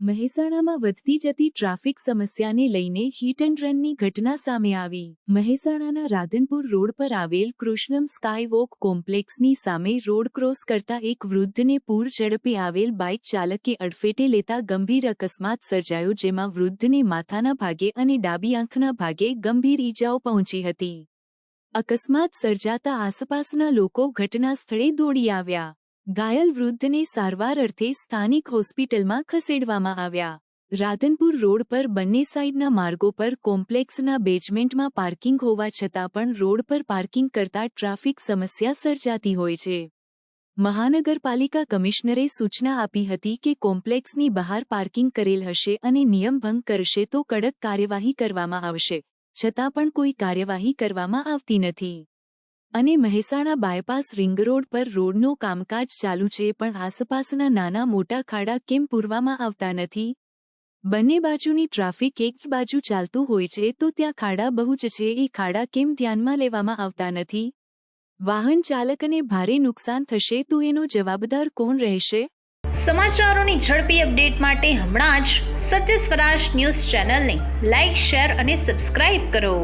મહેસાણામાં વધતી જતી ટ્રાફિક સમસ્યાને લઈને હિટ એન્ડ રનની ઘટના સામે આવી. મહેસાણાના રાધનપુર રોડ પર આવેલ કૃષ્ણમ સ્કાયવોક કોમ્પ્લેક્સની સામે રોડ ક્રોસ કરતા એક વૃદ્ધને પૂર ઝડપે આવેલ બાઇક ચાલકે અડફેટે લેતા ગંભીર અકસ્માત સર્જાયો જેમાં વૃદ્ધને માથાના ભાગે અને ડાબી આંખના ભાગે ગંભીર ઈજાઓ પહોંચી હતી. અકસ્માત સર્જાતા આસપાસના લોકો ઘટના સ્થળે દોડી આવ્યા. ઘાયલ વૃદ્ધને સારવાર અર્થે સ્થાનિક હોસ્પિટલમાં ખસેડવામાં આવ્યા. રાધનપુર રોડ પર બંને સાઇડના માર્ગો પર કોમ્પ્લેક્સના બેઝમેન્ટમાં પાર્કિંગ હોવા છતાં પણ રોડ પર પાર્કિંગ કરતા ટ્રાફિક સમસ્યા સર્જાતી હોય છે. મહાનગરપાલિકા કમિશનરે સૂચના આપી હતી કે કોમ્પ્લેક્સની બહાર પાર્કિંગ કરેલ હશે અને નિયમ ભંગ કરશે તો કડક કાર્યવાહી કરવામાં આવશે, છતાં પણ કોઈ કાર્યવાહી કરવામાં આવતી નથી. અને મહેસાણા બાયપાસ રિંગ રોડ પર રોડનું કામકાજ ચાલુ છે પણ આસપાસના નાના મોટા ખાડા કેમ પૂરવામાં આવતા નથી? બંને બાજુની ટ્રાફિક એક બાજુ ચાલતું હોય છે તો ત્યાં ખાડા બહુ જ છે, એ ખાડા કેમ ધ્યાનમાં લેવામાં આવતા નથી? વાહન ચાલકને ભારે નુકસાન થશે તો એનો જવાબદાર કોણ રહેશે? સમાચારોની ઝડપી અપડેટ માટે હમણાં જ સત્ય સ્વરાજ ન્યૂઝ ચેનલને લાઇક શેર અને સબસ્ક્રાઇબ કરો.